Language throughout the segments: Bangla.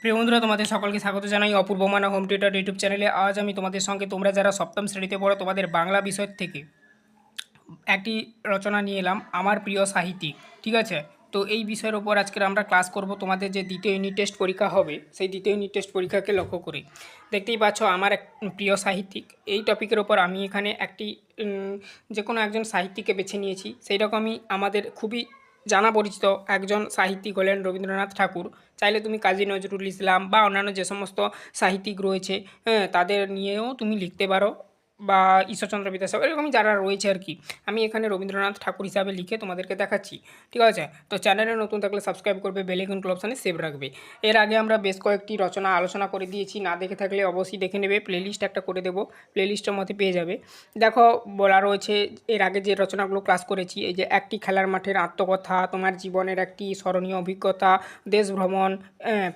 প্রিয় বন্ধুরা, তোমাদের সকলকে স্বাগত জানাই অপূর্ব মানা হোম থিয়েটার ইউটিউব চ্যানেলে। আজ আমি তোমাদের সঙ্গে তোমরা যারা সপ্তম শ্রেণীতে পড়ো, তোমাদের বাংলা বিষয় থেকে একটি রচনা নিয়ে এলাম, আমার প্রিয় সাহিত্যিক, ঠিক আছে? তো এই বিষয়ের ওপর আজকের আমরা ক্লাস করব, তোমাদের যে দ্বিতীয় ইউনিট টেস্ট পরীক্ষা হবে, সেই দ্বিতীয় ইউনিট টেস্ট পরীক্ষাকে লক্ষ্য করে। দেখতেই পাচ্ছ, আমার এক প্রিয় সাহিত্যিক, এই টপিকের ওপর আমি এখানে একটি যে কোনো একজন সাহিত্যিককে বেছে নিয়েছি। সেই রকমই আমাদের খুবই জানা পরিচিত একজন সাহিত্যিক হলেন রবীন্দ্রনাথ ঠাকুর। চাইলে তুমি কাজী নজরুল ইসলাম বা অন্যান্য যে সমস্ত সাহিত্যিক রয়েছে হ্যাঁ তাদের নিয়েও তুমি লিখতে পারো। বা ঈশ্বরচন্দ্র বিদ্যাসাগর, এরকমই যারা রয়েছে আর কি, আমি এখানে রবীন্দ্রনাথ ঠাকুর হিসাবে লিখে তোমাদেরকে দেখাচ্ছি, ঠিক আছে? তো চ্যানেলে নতুন থাকলে সাবস্ক্রাইব করবে বেলেগুন অপশানে সেভ রাখবে। এর আগে আমরা বেশ কয়েকটি রচনা আলোচনা করে দিয়েছি, না দেখে থাকলে অবশ্যই দেখে নেবে প্লেলিস্ট একটা করে দেবো প্লেলিস্টের মধ্যে পেয়ে যাবে। দেখো, বলা রয়েছে এর আগে যে রচনাগুলো ক্লাস করেছি, এই যে একটি খেলার মাঠের আত্মকথা, তোমার জীবনের একটি স্মরণীয় অভিজ্ঞতা, দেশ ভ্রমণ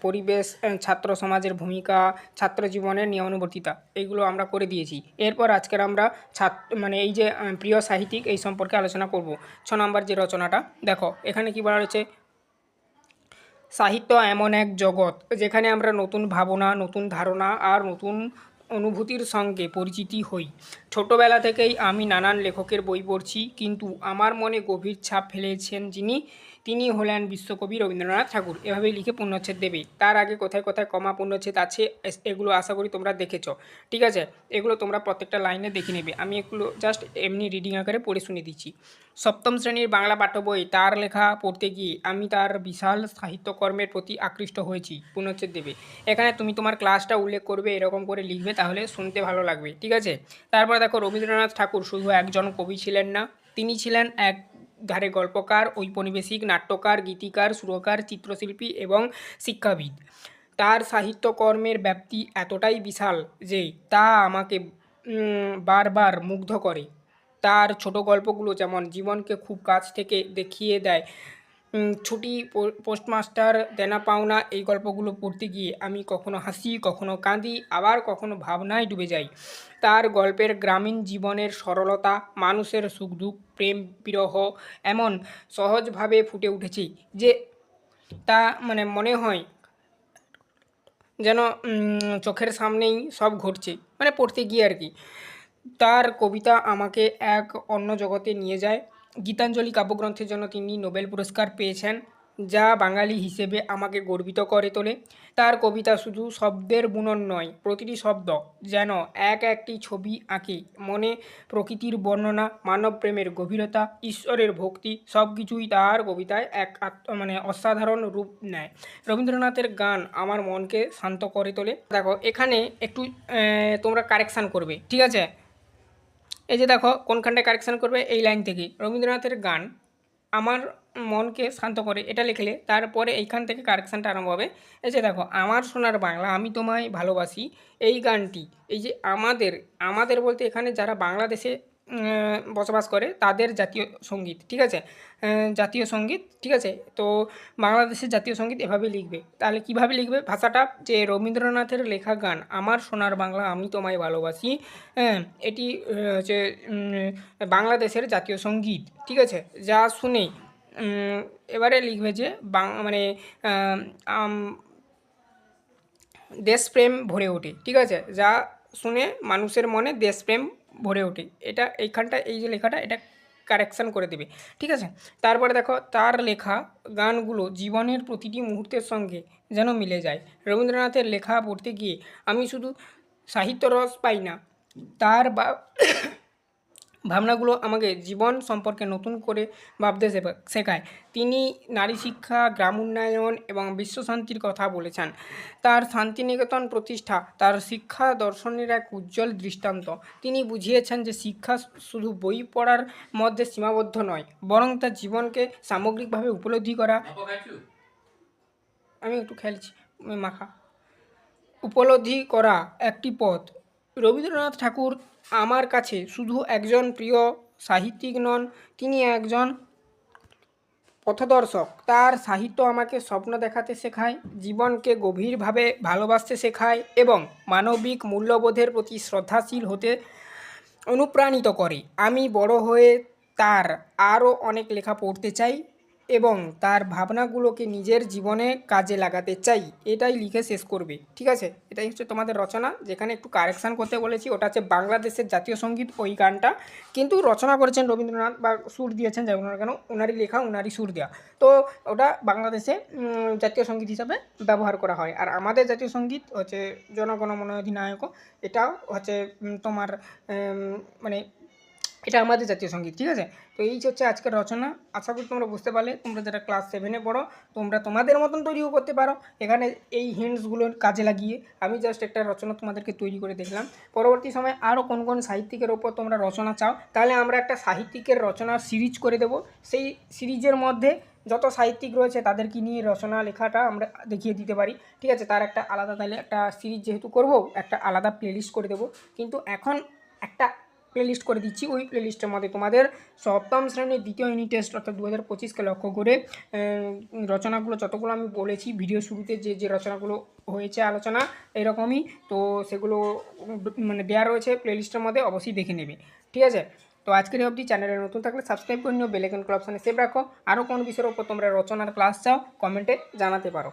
পরিবেশ ছাত্র সমাজের ভূমিকা, ছাত্র জীবনের নিয়মানুবর্তিতা এইগুলো আমরা করে দিয়েছি। এরপর আজকের আমরা ছাত্র মানে এই যে প্রিয় সাহিত্যিক এই সম্পর্কে আলোচনা করব। ছ নম্বর যে রচনাটা, দেখো, এখানে কি বলা রয়েছে সাহিত্য এমন এক জগৎ, যেখানে আমরা নতুন ভাবনা, নতুন ধারণা আর নতুন অনুভূতির সঙ্গে পরিচিতি হই। ছোটবেলা থেকেই আমি নানান লেখকের বই পড়ছি, কিন্তু আমার মনে গভীর ছাপ ফেলেছেন যিনি তিনি হলেন বিশ্বকবি রবীন্দ্রনাথ ঠাকুর। এভাবেই লিখে পূর্ণচ্ছেদ দেবে। তার আগে কোথায় কোথায় কমা পূর্ণচ্ছেদ আছে এগুলো আশা করি তোমরা দেখেছ। ঠিক আছে? এগুলো তোমরা প্রত্যেকটা লাইনে দেখে নেবে। আমি এগুলো জাস্ট এমনি রিডিং আকারে পড়ে শুনে দিচ্ছি। সপ্তম শ্রেণির বাংলা পাঠ্য বই, তার লেখা পড়তে গিয়ে আমি তার বিশাল সাহিত্যকর্মের প্রতি আকৃষ্ট হয়েছি পূর্ণচ্ছেদ দেবে। এখানে তুমি তোমার ক্লাসটা উল্লেখ করবে, এরকম করে লিখবে, তাহলে শুনতে ভালো লাগবে। ঠিক আছে? তারপর দেখো, রবীন্দ্রনাথ ঠাকুর শুধু একজন কবি ছিলেন না, তিনি ছিলেন এক ধারে গল্পকার, ঔপনিবেশিক, নাট্যকার, গীতিকার, সুরকার, চিত্রশিল্পী এবং শিক্ষাবিদ। তার সাহিত্যকর্মের ব্যাপ্তি এতটাই বিশাল যে তা আমাকে বারবার মুগ্ধ করে। তার ছোট গল্পগুলো যেমন জীবনকে খুব কাছ থেকে দেখিয়ে দেয় ছুটি পোস্টমাস্টার, দেনা পাওনা, এই গল্পগুলো পড়তে গিয়ে আমি কখনো হাসি, কখনো কাঁদি, আবার কখনো ভাবনায় ডুবে যাই। তার গল্পের গ্রামীণ জীবনের সরলতা, মানুষের সুখ দুঃখ, প্রেম বিরহ এমন সহজভাবে ফুটে উঠেছে যে তা মানে মনে হয় যেন চোখের সামনেই সব ঘটছে মানে পড়তে গিয়ে আর কি। তার কবিতা আমাকে এক অন্য জগতে নিয়ে যায়। গীতাঞ্জলি কাব্যগ্রন্থের জন্য তিনি নোবেল পুরস্কার পেয়েছেন, যা বাঙালি হিসেবে আমাকে গর্বিত করে তোলে। তার কবিতা শুধু শব্দের বুনন নয়, প্রতিটি শব্দ যেন এক একটি ছবি আঁকে। মনে প্রকৃতির বর্ণনা, মানব প্রেমের গভীরতা, ঈশ্বরের ভক্তি সব কিছুই তার কবিতায় এক মানে অসাধারণ রূপ নেয়। রবীন্দ্রনাথের গান আমার মনকে শান্ত করে তোলে। দেখো, এখানে একটু তোমরা কারেকশান করবে, ঠিক আছে? এই যে দেখো, কোনখানটায় কারেকশান করবে? এই লাইন থেকে রবীন্দ্রনাথের গান আমার মনকে শান্ত করে, এটা লিখলে তারপরে এইখান থেকে কারেকশানটা আরম্ভ হবে। এই যে দেখো, আমার সোনার বাংলা, আমি তোমায় ভালোবাসি, এই গানটি, এই যে আমাদের আমাদের বলতে এখানে যারা বাংলাদেশে বসবাস করে তাদের জাতীয় সংগীত, ঠিক আছে? জাতীয় সংগীত, ঠিক আছে? তো বাংলাদেশের জাতীয় সংগীত এভাবে লিখবে। তাহলে কীভাবে লিখবে? ভাষাটা যে রবীন্দ্রনাথের লেখা গান, আমার সোনার বাংলা আমি তোমায় ভালোবাসি হ্যাঁ? এটি হচ্ছে বাংলাদেশের জাতীয় সংগীত, ঠিক আছে? যা শুনে এবারে লিখবে যে মানে দেশপ্রেম ভরে ওঠে, ঠিক আছে? যা শুনে মানুষের মনে দেশপ্রেম ভরে ওঠে। এটা এইখানটা, এই যে লেখাটা, এটা কারেকশান করে দেবে। ঠিক আছে? তারপরে দেখো, তার লেখা, গানগুলো জীবনের প্রতিটি মুহূর্তের সঙ্গে যেন মিলে যায়। রবীন্দ্রনাথের লেখা পড়তে গিয়ে আমি শুধু সাহিত্য রস পাই না, তার বা ভাবনাগুলো আমাকে জীবন সম্পর্কে নতুন করে ভাবতে শেখায়। তিনি নারী শিক্ষা, গ্রাম উন্নয়ন এবং বিশ্বশান্তির কথা বলেছেন। তার শান্তিনিকেতন প্রতিষ্ঠা, তার শিক্ষা দর্শনের এক উজ্জ্বল দৃষ্টান্ত। তিনি বুঝিয়েছেন যে শিক্ষা শুধু বই পড়ার মধ্যে সীমাবদ্ধ নয়, বরং তার জীবনকে সামগ্রিকভাবে উপলব্ধি করা আমি একটু খেলছি, মাখা। উপলব্ধি করা একটি পথ। রবীন্দ্রনাথ ঠাকুর আমার কাছে শুধু একজন প্রিয় সাহিত্যিক নন, তিনি একজন পথদর্শক। তার সাহিত্য আমাকে স্বপ্ন দেখাতে শেখায়, জীবনকে গভীরভাবে ভালোবাসতে শেখায় এবং মানবিক মূল্যবোধের প্রতি শ্রদ্ধাশীল হতে অনুপ্রাণিত করে। আমি বড় হয়ে তার আরও অনেক লেখা পড়তে চাই। এবং তার ভাবনাগুলোকে নিজের জীবনে কাজে লাগাতে চাই, এটাই লিখে শেষ করবে। ঠিক আছে? এটাই হচ্ছে তোমাদের রচনা, যেখানে একটু কারেকশান করতে বলেছি। ওটা হচ্ছে বাংলাদেশের জাতীয় সংগীত ওই গানটা। কিন্তু রচনা করেছেন রবীন্দ্রনাথ বা সুর দিয়েছেন, যাই না কেন, ওনারই লেখা, ওনারই সুর দেওয়া তো ওটা বাংলাদেশে জাতীয় সংগীত হিসাবে ব্যবহার করা হয়। আর আমাদের জাতীয় সংগীত হচ্ছে জনগণমন অধিনায়ক এটা হচ্ছে তোমার মানে এটা আমাদের জাতীয় সংগীত, ঠিক আছে? তো এই হচ্ছে আজকের রচনা, আশা করি তোমরা বুঝতে পারলে। তোমরা যারা ক্লাস সেভেনে পড়ো, তোমরা তোমাদের মতন তৈরিও করতে পারো। এখানে এই হিন্টসগুলো কাজে লাগিয়ে আমি জাস্ট একটা রচনা তোমাদেরকে তৈরি করে দেখলাম। পরবর্তী সময় আরও কোন কোন সাহিত্যিকের ওপর তোমরা রচনা চাও, তাহলে আমরা একটা সাহিত্যিকের রচনা সিরিজ করে দেব। সেই সিরিজের মধ্যে যত সাহিত্যিক রয়েছে, তাদেরকে নিয়ে রচনা লেখাটা আমরা দেখিয়ে দিতে পারি। ঠিক আছে? তার একটা আলাদা, তাহলে একটা সিরিজ যেহেতু করব, একটা আলাদা প্লেলিস্ট করে দেবো। কিন্তু এখন একটা প্লেলিস্ট করে দিচ্ছি। ওই প্লেলিস্টের মধ্যে তোমাদের সপ্তম শ্রেণির দ্বিতীয় ইউনিট টেস্ট অর্থাৎ দু হাজার পঁচিশকে লক্ষ্য করে রচনাগুলো যতগুলো আমি বলেছি ভিডিও শুরুতে যে যে রচনাগুলো হয়েছে আলোচনা এরকমই, তো সেগুলো মানে দেওয়া রয়েছে প্লেলিস্টের মধ্যে, অবশ্যই দেখে নেবে। ঠিক আছে? তো আজকের অবধি চ্যানেলে নতুন থাকলে সাবস্ক্রাইব করে নিও বেলেকন ক্লাব সেভ রাখো। আরও কোন বিষয়ের ওপর তোমরা রচনার ক্লাস চাও কমেন্টে জানাতে পারো।